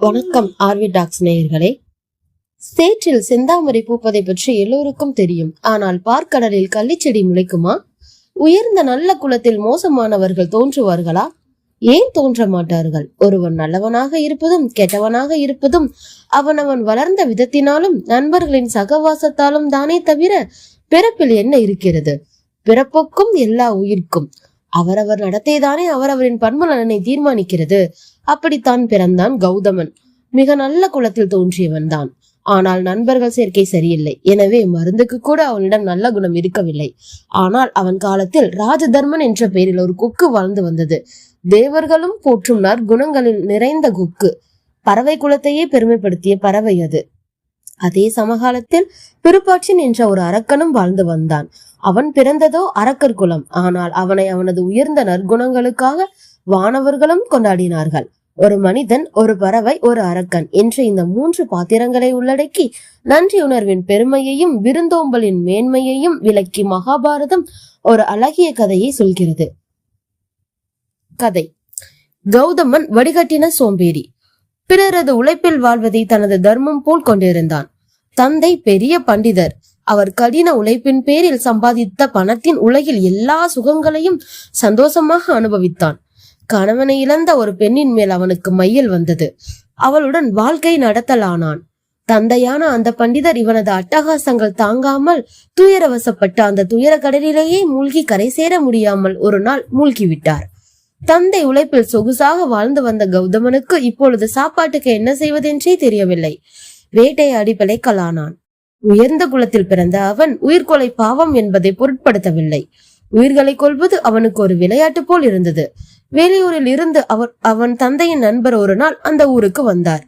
வணக்கம் RV tax நேயர்களே. சேற்றில் செந்தாமரை பூப்பதை பற்றி எல்லோருக்கும் தெரியும். ஆனால் பார்க்கடலில் கள்ளிச்செடி முளைக்குமா? உயர்ந்த நல்ல குலத்தில் மோசமானவர்கள் தோன்றுவார்களா? ஏன் தோன்ற மாட்டார்கள்? ஒருவன் நல்லவனாக இருப்பதும் கெட்டவனாக இருப்பதும் அவனவன் வளர்ந்த விதத்தினாலும் நண்பர்களின் சகவாசத்தாலும் தானே தவிர பிறப்பில் என்ன இருக்கிறது? பிறப்புக்கும் எல்லா உயிர்க்கும். அவரவர் நடத்தைதானே அவரவரின் பண்பு நலனை தீர்மானிக்கிறது. அப்படித்தான் பிறந்தான் கௌதமன். மிக நல்ல குலத்தில் தோன்றியவன் தான். ஆனால் நண்பர்கள் சேர்க்கை சரியில்லை. எனவே மருந்துக்கு கூட அவனிடம் நல்ல குணம் இருக்கவில்லை. ஆனால் அவன் காலத்தில் ராஜதர்மன் என்ற பெயரில் ஒரு கொக்கு வாழ்ந்து வந்தது. தேவர்களும் போற்றும் நற்குணங்களில் நிறைந்த கொக்கு. பறவை குலத்தையே பெருமைப்படுத்திய பறவை அது. அதே சமகாலத்தில் பிறுப்பாட்சின் என்ற ஒரு அரக்கனும் வாழ்ந்து வந்தான். அவன் பிறந்ததோ அரக்கர் குலம். ஆனால் அவனை அவனது உயர்ந்த நற்குணங்களுக்காக வானவர்களும் கொண்டாடினார்கள். ஒரு மனிதன் ஒரு பறவை ஒரு அரக்கன் என்ற இந்த மூன்று பாத்திரங்களை உள்ளடக்கி நன்றியுணர்வின் பெருமையையும் விருந்தோம்பலின் மேன்மையையும் விளக்கி மகாபாரதம் ஒரு அழகிய கதையை சொல்கிறது. கதை. கௌதமன் வடிகட்டின சோம்பேறி. பிறரது உழைப்பில் வாழ்வதை தனது தர்மம் போல் கொண்டிருந்தான். தந்தை பெரிய பண்டிதர். அவர் கடின உழைப்பின் பேரில் சம்பாதித்த பணத்தின் உலகில் எல்லா சுகங்களையும் சந்தோஷமாக அனுபவித்தான். கணவனை இழந்த ஒரு பெண்ணின் மேல் அவனுக்கு மையல் வந்தது. அவளுடன் வாழ்க்கை நடத்தலானான். தந்தையான அந்த பண்டிதர் இவனது அட்டகாசங்கள் தாங்காமல் துயரவசப்பட்ட அந்த துயர கடலிலேயே மூழ்கி கரை சேர முடியாமல் ஒரு நாள் மூழ்கிவிட்டார். தந்தை உழைப்பில் சொகுசாக வாழ்ந்து வந்த கௌதமனுக்கு இப்பொழுது சாப்பாட்டுக்கு என்ன செய்வதென்றே தெரியவில்லை. வேட்டையாடி பிழைக்கலானான் உயர்ந்த குலத்தில் பிறந்த அவன் உயிர்கொலை பாவம் என்பதை பொருட்படுத்தவில்லை. உயிர்களை கொள்வது அவனுக்கு ஒரு விளையாட்டு போல் இருந்தது. வெளியூரில் இருந்து அவர் அவன் தந்தையின் நண்பர் ஒரு நாள் அந்த ஊருக்கு வந்தார்.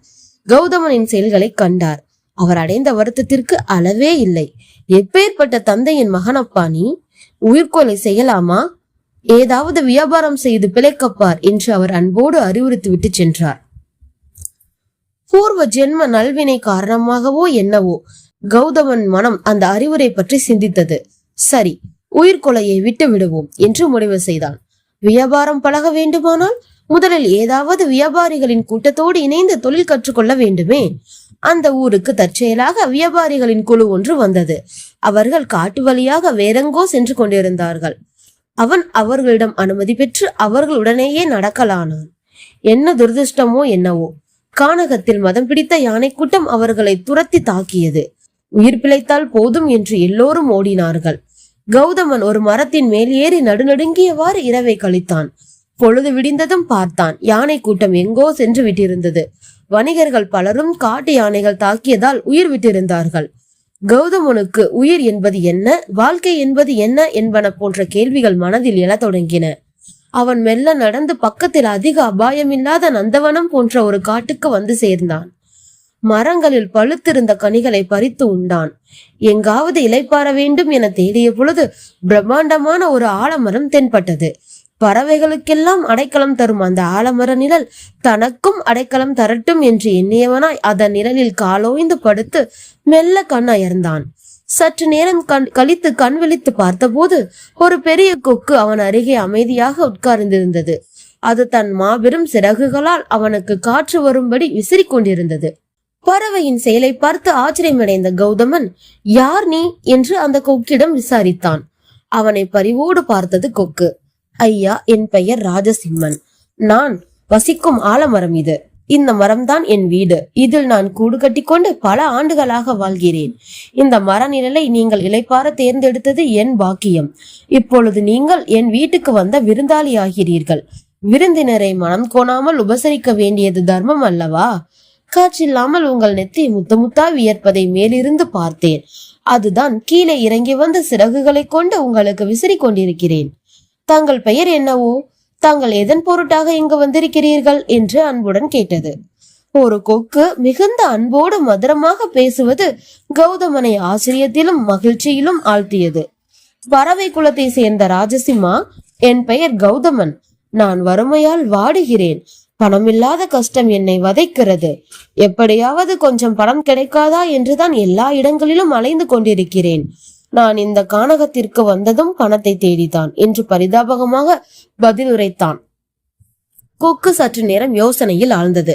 கௌதமனின் செயல்களை கண்டார். அவர் அடைந்த வருத்தத்திற்கு அளவே இல்லை. எப்பேற்பட்ட தந்தையின் மகனப்பா நீ? உயிர்கொலை செய்யலாமா? ஏதாவது வியாபாரம் செய்து பிழைக்கப்பார் என்று அவர் அன்போடு அறிவுறுத்தி விட்டு சென்றார். பூர்வ ஜென்ம நல்வினை காரணமாகவோ என்னவோ கௌதமன் மனம் அந்த அறிவுரை பற்றி சிந்தித்தது. சரி உயிர்கொலையை விட்டு விடுவோம் என்று முடிவு செய்தான். வியாபாரம் பழக வேண்டுமானால் முதலில் ஏதாவது வியாபாரிகளின் கூட்டத்தோடு இணைந்து தொழில் கற்றுக்கொள்ள வேண்டுமே. அந்த ஊருக்கு தற்செயலாக வியாபாரிகளின் குழு ஒன்று வந்தது. அவர்கள் காட்டு வழியாக வேறெங்கோ சென்று கொண்டிருந்தார்கள். அவன் அவர்களிடம் அனுமதி பெற்று அவர்களுடனேயே நடக்கலானான். என்ன துரதிருஷ்டமோ என்னவோ. கானகத்தில் மதம் பிடித்த யானை கூட்டம் அவர்களை துரத்தி தாக்கியது. உயிர் பிழைத்தால் போதும் என்று எல்லோரும் ஓடினார்கள். கௌதமன் ஒரு மரத்தின் மேல் ஏறி நடுநடுங்கியவாறு இரவை கழித்தான். பொழுது விடிந்ததும் பார்த்தான். யானை கூட்டம் எங்கோ சென்று விட்டிருந்தது. வணிகர்கள் பலரும் காட்டு யானைகள் தாக்கியதால் உயிர் விட்டிருந்தார்கள். கௌதமனுக்கு உயிர் என்பது என்ன? வாழ்க்கை என்பது என்ன? என்பன போன்ற கேள்விகள் மனதில் எழத் தொடங்கின. அவன் மெல்ல நடந்து பக்கத்தில் அதிக அபாயமில்லாத நந்தவனம் போன்ற ஒரு காட்டுக்கு வந்து சேர்ந்தான். மரங்களில் பழுத்திருந்த கனிகளை பறித்து உண்டான். எங்காவது இலைப்பார வேண்டும் என தேடிய பொழுது பிரம்மாண்டமான ஒரு ஆலமரம் தென்பட்டது. பறவைகளுக்கெல்லாம் அடைக்கலம் தரும் அந்த ஆலமர நிழல் தனக்கும் அடைக்கலம் தரட்டும் என்று எண்ணியவனாய் அதன் நிழலில் காலோய்ந்து படுத்து மெல்ல கண் அயர்ந்தான் சற்று நேரம் கண் கழித்து கண் விழித்து பார்த்தபோது ஒரு பெரிய கொக்கு அவன் அருகே அமைதியாக உட்கார்ந்திருந்தது. அது தன் மாபெரும் சிறகுகளால் அவனுக்கு காற்று வரும்படி விசிறிக் கொண்டிருந்தது. பறவையின் செயலை பார்த்து ஆச்சரியமடைந்த கௌதமன் யார் நீ? என்று அந்த கொக்கிடம் விசாரித்தான். அவனை பரிவோடு பார்த்தது கொக்கு. ஐயா என் பெயர் ராஜசிம்மன். நான் வசிக்கும் ஆலமரம் இது. இந்த மரம்தான் என் வீடு. இதில் நான் கூடு கட்டிக்கொண்டு பல ஆண்டுகளாக வாழ்கிறேன். இந்த மர நிழலை நீங்கள் இளைப்பார தேர்ந்தெடுத்தது என் பாக்கியம். இப்பொழுது நீங்கள் என் வீட்டுக்கு வந்த விருந்தாளி ஆகிறீர்கள் விருந்தினரை மனம் கோணாமல் உபசரிக்க வேண்டியது தர்மம் அல்லவா? காற்றில்லாமல் உங்கள் நெத்தி முத்த முத்தா வியர்ப்பதை மேலிருந்து பார்த்தேன். அதுதான் கீழே இறங்கி வந்த சிறகுகளை கொண்டு உங்களுக்கு விசிறி கொண்டிருக்கிறேன். தங்கள் பெயர் என்னவோ? தாங்கள் எதன் பொருட்டாக இங்கு வந்திருக்கிறீர்கள்? என்று அன்புடன் கேட்டது. ஒரு கொக்கு மிகுந்த அன்போடு மதுரமாக பேசுவது கௌதமனை ஆச்சரியத்திலும் மகிழ்ச்சியிலும் ஆழ்த்தியது. பறவை குலத்தை சேர்ந்த ராஜசிம்மா என் பெயர் கௌதமன். நான் வறுமையால் வாடுகிறேன். பணமில்லாத கஷ்டம் என்னை வதைக்கிறது. எப்படியாவது கொஞ்சம் பணம் கிடைக்காதா? என்றுதான் எல்லா இடங்களிலும் அலைந்து கொண்டிருக்கிறேன். நான் இந்த கானகத்திற்கு வந்ததும் பணத்தை தேடித்தான் என்று பரிதாபகமாக பதில் உரைத்தான் கொக்கு சற்று நேரம் யோசனையில் ஆழ்ந்தது.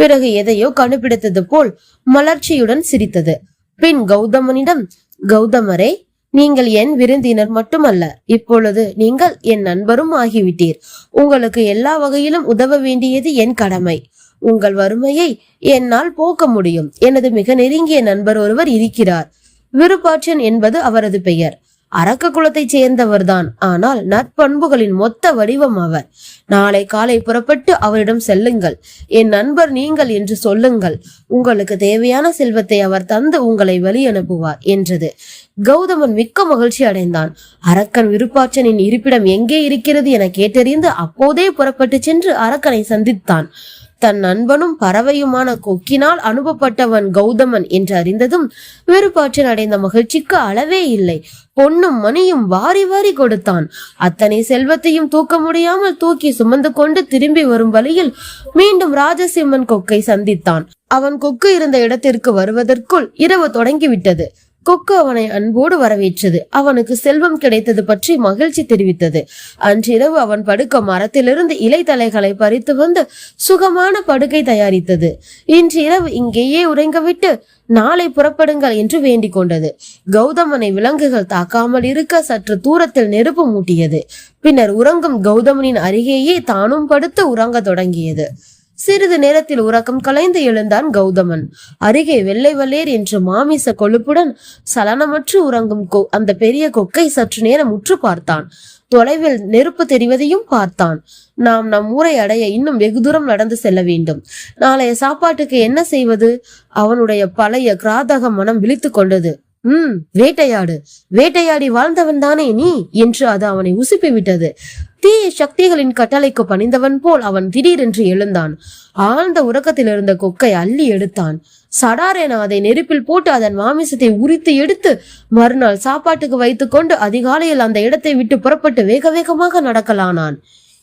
பிறகு எதையோ கண்டுபிடித்தது போல் மலர்ச்சியுடன் சிரித்தது. பின் கௌதமனிடம் கௌதமரே நீங்கள் என் விருந்தினர் மட்டுமல்ல இப்பொழுது நீங்கள் என் நண்பரும் ஆகிவிட்டீர். உங்களுக்கு எல்லா வகையிலும் உதவ வேண்டியது என் கடமை. உங்கள் வறுமையை என்னால் போக்க முடியும். எனது மிக நெருங்கிய நண்பர் ஒருவர் இருக்கிறார். விருப்பாட்சன் என்பது அவரது பெயர். அரக்க குலத்தைச் சேர்ந்தவர்தான். ஆனால் நற்பண்புகளின் மொத்த வடிவம் அவர். நாளை காலை புறப்பட்டு அவரிடம் செல்லுங்கள். என் நண்பர் நீங்கள் என்று சொல்லுங்கள். உங்களுக்கு தேவையான செல்வத்தை அவர் தந்து உங்களை வழி அனுப்புவார் என்றது. கௌதமன் மிக்க மகிழ்ச்சி அடைந்தான். அரக்கன் விருப்பாட்சனின் இருப்பிடம் எங்கே இருக்கிறது என கேட்டறிந்து அப்போதே புறப்பட்டு சென்று அரக்கனை சந்தித்தான். தன் நண்பனும் பறவையுமான கொக்கினால் அனுப்பப்பட்டவன் கௌதமன் என்று அறிந்ததும் வெறுப்பாற்றில் அடைந்த மகிழ்ச்சிக்கு அளவே இல்லை. பொன்னும் மணியும் வாரி வாரி கொடுத்தான். அத்தனை செல்வத்தையும் தூக்க முடியாமல் தூக்கி சுமந்து கொண்டு திரும்பி வரும் வழியில் மீண்டும் ராஜசிம்மன் கொக்கை சந்தித்தான். அவன் கொக்கு இருந்த இடத்திற்கு வருவதற்குள் இரவு தொடங்கிவிட்டது. கொக்கு அவனை அன்போடு வரவேற்றது. அவனுக்கு செல்வம் கிடைத்தது பற்றி மகிழ்ச்சி தெரிவித்தது. அன்றிரவு அவன் படுக்க மரத்திலிருந்து இலை தலைகளை பறித்து வந்து சுகமான படுக்கை தயாரித்தது. இன்று இரவு இங்கேயே உறங்கவிட்டு நாளை புறப்படுங்கள் என்று வேண்டிக் கொண்டது. கௌதமனை விலங்குகள் தாக்காமல் இருக்க சற்று தூரத்தில் நெருப்பு மூட்டியது. பின்னர் உறங்கும் கௌதமனின் அருகேயே தானும் படுத்து உறங்க தொடங்கியது. சிறிது நேரத்தில் உறக்கம் கலைந்து எழுந்தான் கௌதமன். அருகே வெள்ளை வலேர் என்ற மாமிச கொழுப்புடன் சலனமற்று உறங்கும் கொ- அந்த பெரிய கொக்கை சற்று நேரம் உற்று பார்த்தான். தொலைவில் நெருப்பு தெரிவதையும் பார்த்தான். நாம் நம் ஊரை அடைய இன்னும் வெகு தூரம் நடந்து செல்ல வேண்டும். நாளைய சாப்பாட்டுக்கு என்ன செய்வது? அவனுடைய பழைய கிராதக மனம் விழித்துக் கொண்டது. உம் வேட்டையாடு. வேட்டையாடி வாழ்ந்தவன் தானே நீ? என்று அது அவனை உசுப்பி விட்டது. தீய சக்திகளின் கட்டளைக்கு பணிந்தவன் போல் அவன் திடீரென்று எழுந்தான். ஆழ்ந்த உறக்கத்தில் இருந்த கொக்கை அள்ளி எடுத்தான். சடார் அதை நெருப்பில் போட்டு அதன் மாமிசத்தை உரித்து எடுத்து மறுநாள் சாப்பாட்டுக்கு வைத்துக்கொண்டு அதிகாலையில் அந்த இடத்தை விட்டு புறப்பட்டு வேக வேகமாக நடக்கலானான்.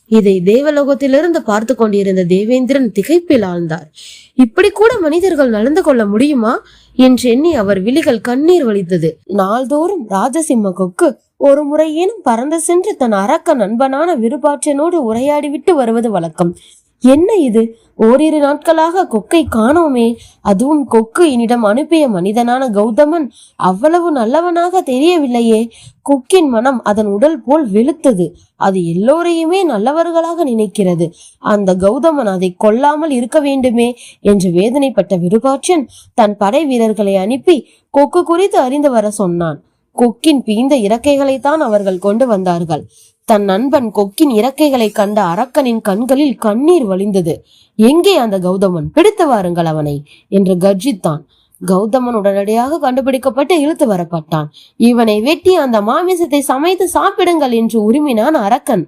இதை தேவலோகத்திலிருந்து பார்த்து கொண்டிருந்த தேவேந்திரன் திகைப்பில் ஆழ்ந்தார். இப்படி கூட மனிதர்கள் நடந்து கொள்ள முடியுமா? என்று எண்ணி அவர் விழிகள் கண்ணீர் வலித்தது நாள்தோறும் ராஜசிம்ம கொக்கு ஒரு முறையேனும் பறந்து சென்று தன் அரக்க நண்பனான விருபாற்றனோடு உரையாடிவிட்டு வருவது வழக்கம். என்ன இது? ஓரிரு நாட்களாக கொக்கை காணோமே. அதுவும் கொக்கு என்னிடம் அனுப்பிய மனிதனான கௌதமன் அவ்வளவு நல்லவனாக தெரியவில்லையே. கொக்கின் மனம் அதன் உடல் போல் வெளுத்தது. அது எல்லோரையுமே நல்லவர்களாக நினைக்கிறது. அந்த கௌதமன் அதை கொல்லாமல் இருக்க வேண்டுமே என்று வேதனைப்பட்ட விருபாட்சன் தன் படை வீரர்களை அனுப்பி கொக்கு குறித்து அறிந்து வர சொன்னான். கொக்கின் பீந்த இறக்கைகளைத்தான் அவர்கள் கொண்டு வந்தார்கள். தன் நண்பன் கொக்கின் இறக்கைகளை கண்ட அரக்கனின் கண்களில் கண்ணீர் வழிந்தது. எங்கே அந்த கௌதமன்? பிடித்து வாருங்கள் அவனை என்று கர்ஜித்தான். கௌதமன் உடனடியாக கண்டுபிடிக்கப்பட்டு இழுத்து வரப்பட்டான். இவனை வெட்டி அந்த மாமிசத்தை சமைத்து சாப்பிடுங்கள் என்று உரிமினான் அரக்கன்.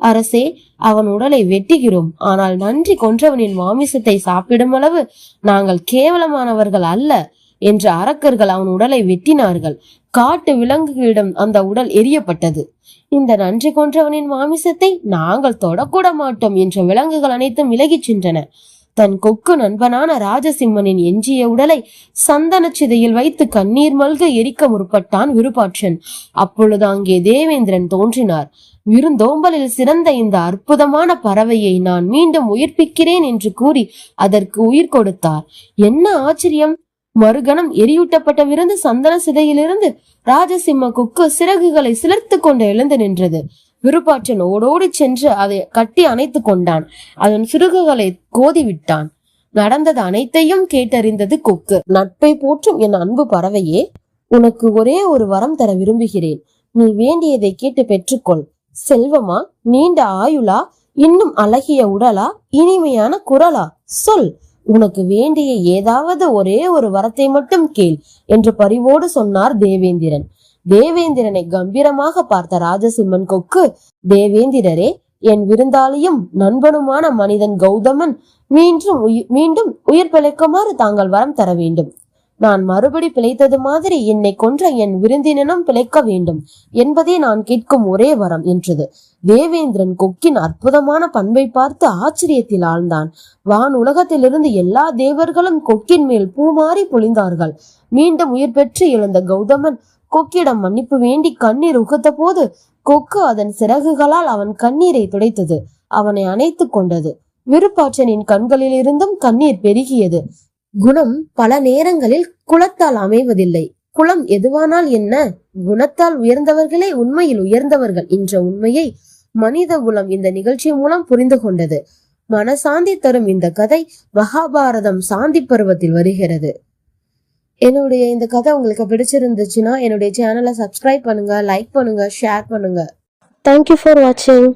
அரசே அவன் உடலை வெட்டுகிறோம். ஆனால் நன்றி கொன்றவனின் மாமிசத்தை சாப்பிடும் அளவு நாங்கள் கேவலமானவர்கள் அல்ல. என்று அரக்கர்கள் அவன் உடலை வெட்டினார்கள். காட்டு விலங்குகளிடம் அந்த உடல் எரியப்பட்டது. இந்த நன்றி கொன்றவனின் மாமிசத்தை நாங்கள் தொடக்கூட மாட்டோம் என்ற விலங்குகள் அனைத்தும் விலகிச் சென்றன. தன் கொக்கு நண்பனான ராஜசிம்மனின் எஞ்சிய உடலை சந்தன சிதையில் வைத்து கண்ணீர் மல்க எரிக்க முற்பட்டான் விருபாட்சன் அப்பொழுது அங்கே தேவேந்திரன் தோன்றினார். விருந்தோம்பலில் சிறந்த இந்த அற்புதமான பறவையை நான் மீண்டும் உயிர்ப்பிக்கிறேன் என்று கூறி அதற்கு உயிர் கொடுத்தார். என்ன ஆச்சரியம்? மறுகணம் எரியூட்டப்பட்ட விருந்து சந்தன சிதையிலிருந்து ராஜசிம்ம கொக்கு சிறகுகளை சிலிர்த்து கொண்டு எழுந்து நின்றது. விருப்பாற்றன் ஓடோடி சென்று அதை கட்டி அணைத்து கொண்டான். அதன் சிறகுகளை கோதி விட்டான் நடந்தது அனைத்தையும் கேட்டறிந்தது கொக்கு. நட்பை போற்றும் என் அன்பு பறவையே உனக்கு ஒரே ஒரு வரம் தர விரும்புகிறேன். நீ வேண்டியதை கேட்டு பெற்றுக்கொள். செல்வமா நீண்ட ஆயுளா இன்னும் அழகிய உடலா இனிமையான குரலா? சொல். உனக்கு வேண்டிய ஏதாவது ஒரே ஒரு வரத்தை மட்டும் கேள் என்று பரிவோடு சொன்னார் தேவேந்திரன். தேவேந்திரனை கம்பீரமாக பார்த்த ராஜசிம்மன் கொக்கு தேவேந்திரரே என் விருந்தாளியும் நண்பனுமான மனிதன் கௌதமன் மீண்டும் மீண்டும் உயிர் பிழைக்குமாறு தாங்கள் வரம் தர வேண்டும். நான் மறுபடி பிழைத்தது மாதிரி என்னை கொன்ற என் விருந்தினனும் பிழைக்க வேண்டும் என்பதே நான் கேட்கும் ஒரே வரம் என்றது. தேவேந்திரன் கொக்கின் அற்புதமான பண்பை பார்த்து ஆச்சரியத்தில் ஆழ்ந்தான். வான் உலகத்திலிருந்து எல்லா தேவர்களும் கொக்கின் மேல் பூமாறி பொழிந்தார்கள். மீண்டும் உயிர் பெற்று எழுந்த கௌதமன் கொக்கிடம் மன்னிப்பு வேண்டி கண்ணீர் உகுத்த போது கொக்கு அதன் சிறகுகளால் அவன் கண்ணீரை துடைத்தது. அவனை அணைத்துக் கொண்டது. விருப்பாற்றனின் கண்களிலிருந்தும் கண்ணீர் பெருகியது. குணம் பல நேரங்களில் குலத்தால் அமைவதில்லை. குலம் எதுவானால் என்ன? குணத்தால் உயர்ந்தவர்களே உண்மையில் உயர்ந்தவர்கள் என்ற உண்மையை மனித குலம் இந்த நிகழ்ச்சி மூலம் புரிந்து கொண்டது. மனசாந்தி தரும் இந்த கதை மகாபாரதம் சாந்தி பருவத்தில் வருகிறது. என்னுடைய இந்த கதை உங்களுக்கு பிடிச்சிருந்துச்சுன்னா என்னுடைய சேனலை சப்ஸ்கிரைப் பண்ணுங்க லைக் பண்ணுங்க ஷேர் பண்ணுங்க. தேங்க்யூ ஃபார் வாட்சிங்